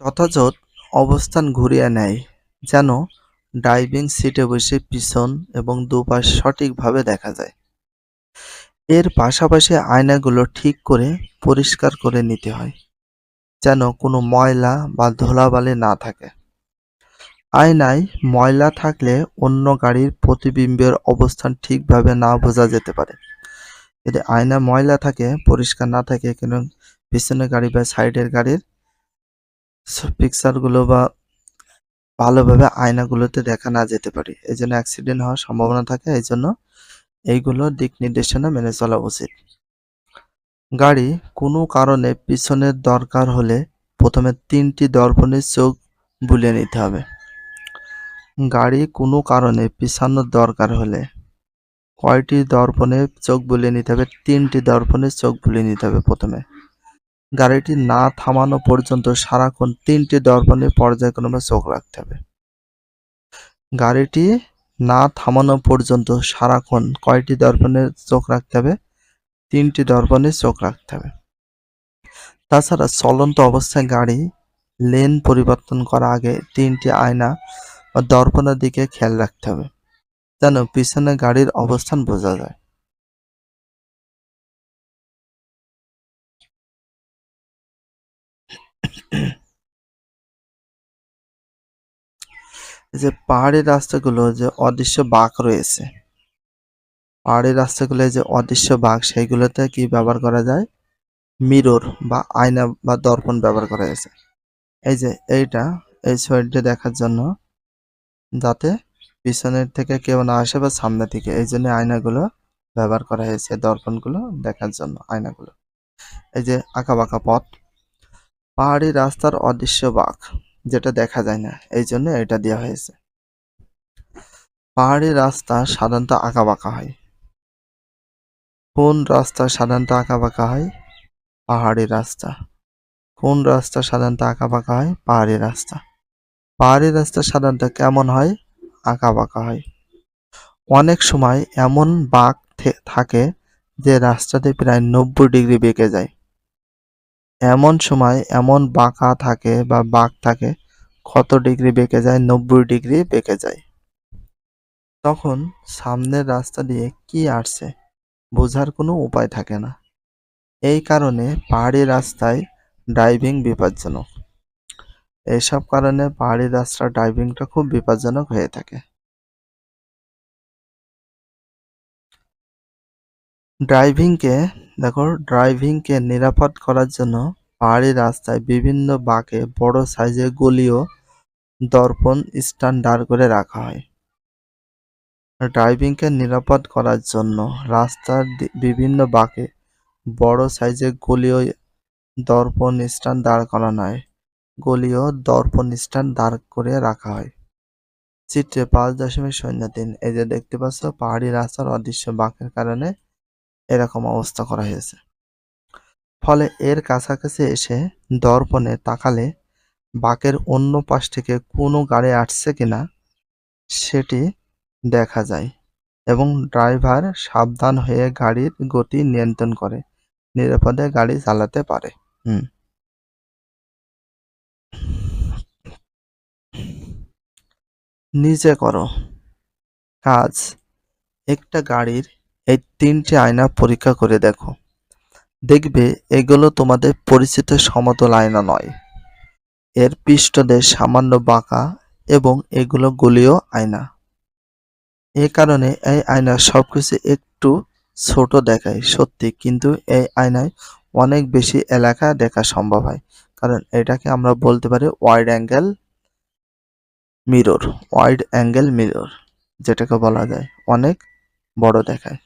যথাযথ অবস্থান ঘুরিয়ে নেয়, যেন ড্রাইভিং সিটে বসে পিছন এবং দুপাশ সঠিকভাবে দেখা যায়। এর পাশাপাশি আয়নাগুলো ঠিক করে পরিষ্কার করে নিতে হয়, যেন কোনো ময়লা বা ধোলাবালি না থাকে। আয়নায় ময়লা থাকলে অন্য গাড়ির প্রতিবিম্বের অবস্থান ঠিকভাবে না বোঝা যেতে পারে। যদি আয়না ময়লা থাকে, পরিষ্কার না থাকে, কেন পিছনের গাড়ি বা সাইডের গাড়ির পিকচারগুলো বা ভালোভাবে আয়নাগুলোতে দেখা না যেতে পারে। এই জন্য অ্যাক্সিডেন্ট হওয়ার সম্ভাবনা থাকে। এই জন্য এইগুলো দিক নির্দেশনা মেনে চলা উচিত। গাড়ি কোনো কারণে পিছনের দরকার হলে প্রথমে তিনটি দর্পণের চোখ বুলিয়ে নিতে হবে। গাড়ি কোনো কারণে পিছানোর দরকার হলে কয়টি দর্পণে চোখ বুলিয়ে নিতে হবে? তিনটি দর্পণে চোখ বুলিয়ে নিতে হবে প্রথমে। গাড়িটি না থামানো পর্যন্ত সারাক্ষণ তিনটি দর্পণে পর্যায়ক্রমে চোখ রাখতে হবে। গাড়িটি না থামানো পর্যন্ত সারাক্ষণ কয়টি দর্পণে চোখ রাখতে হবে? তিনটি দর্পণে চোখ রাখতে হবে। তাছাড়া চলন্ত অবস্থায় গাড়ি লেন পরিবর্তন করার আগে তিনটি আয়না বা দর্পণের দিকে খেয়াল রাখতে হবে, যেন পিছনে গাড়ির অবস্থান বোঝা যায়। যে পাহাড়ি রাস্তাগুলো যে অদৃশ্য বাঘ রয়েছে। পাহাড়ি রাস্তাগুলো যে অদৃশ্য বাঘ, সেইগুলোতে কি ব্যবহার করা যায়? মিরর বা আয়না বা দর্পণ ব্যবহার করা হয়েছে। এই যে এইটা, এই সাইডে দেখার জন্য যাতে পিছনের থেকে কেউ না আসে বা সামনে থেকে, এই জন্য আয়নাগুলো ব্যবহার করা হয়েছে, দর্পণগুলো দেখার জন্য আয়নাগুলো। এই যে আঁকা বাঁকা পথ। পাহাড়ি রাস্তার অদৃশ্য বাঁক যেটা দেখা যায় না, এই জন্য এটা দেওয়া হয়েছে। পাহাড়ি রাস্তা সাধারণত আঁকা বাঁকা হয়। কোন রাস্তা সাধারণত আঁকা বাঁকা হয়? পাহাড়ি রাস্তা। কোন রাস্তা সাধারণত আঁকা বাঁকা হয়? পাহাড়ি রাস্তা। পাহাড়ি রাস্তা সাধারণত কেমন হয়? আঁকা বাঁকা হয়। অনেক সময় এমন বাঁক থাকে যে রাস্তাতে প্রায় নব্বই ডিগ্রি বেঁকে যায়। এমন সময় এমন বাঁকা থাকে বা বাঁক থাকে কত ডিগ্রি বেঁকে যায়? নব্বই ডিগ্রি বেঁকে যায়। তখন সামনের রাস্তা দিয়ে কি আসছে বোঝার কোনো উপায় থাকে না। এই কারণে পাহাড়ি রাস্তায় ড্রাইভিং বিপজ্জনক। এইসব কারণে পাহাড়ি রাস্তার ড্রাইভিংটা খুব বিপজ্জনক হয়ে থাকে। ড্রাইভিংকে, দেখো, ড্রাইভিংকে নিরাপদ করার জন্য পাহাড়ি রাস্তায় বিভিন্ন বাঁকে বড় সাইজের গলি ও দর্পণ স্ট্যান্ড দাঁড় করে রাখা হয়। ড্রাইভিংকে নিরাপদ করার জন্য রাস্তার বিভিন্ন বাঁকে বড় সাইজের গলি ও দর্পণ স্ট্যান্ড দাঁড় করানো হয়। গলি ও দর্পণ স্ট্যান্ড দাঁড় করে রাখা হয়। চিত্রে পাঁচ দশমিক শূন্য তিন, এই যে দেখতে পাচ্ছ, পাহাড়ি রাস্তার অদৃশ্য বাঁকের কারণে এরকম অবস্থা করা হয়েছে। ফলে এর কাছাকাছি এসে দর্পণে তাকালে বাঁকের অন্য পাশ থেকে কোনো গাড়ি আসছে কিনা সেটি দেখা যায় এবং ড্রাইভার সাবধান হয়ে গাড়ির গতি নিয়ন্ত্রণ করে, নিরাপদে গাড়ি চালাতে পারে। হুম। নিজে করো। কাজ। একটা গাড়ির এই তিনটি আয়না পরীক্ষা করে দেখো। দেখবে এগুলো তোমাদের পরিচিত সমতল আয়না নয়। এর পৃষ্ঠদেশ সামান্য বাঁকা এবং এগুলো গলীয় আয়না। এ কারণে এই আয়নার সবকিছু একটু ছোট দেখায়, সত্যি। কিন্তু এই আয়নায় অনেক বেশি এলাকা দেখা সম্ভব হয়, কারণ এটাকে আমরা বলতে পারি wide angle mirror wide angle mirror যেটাকে বলা যায়, অনেক বড় দেখায়।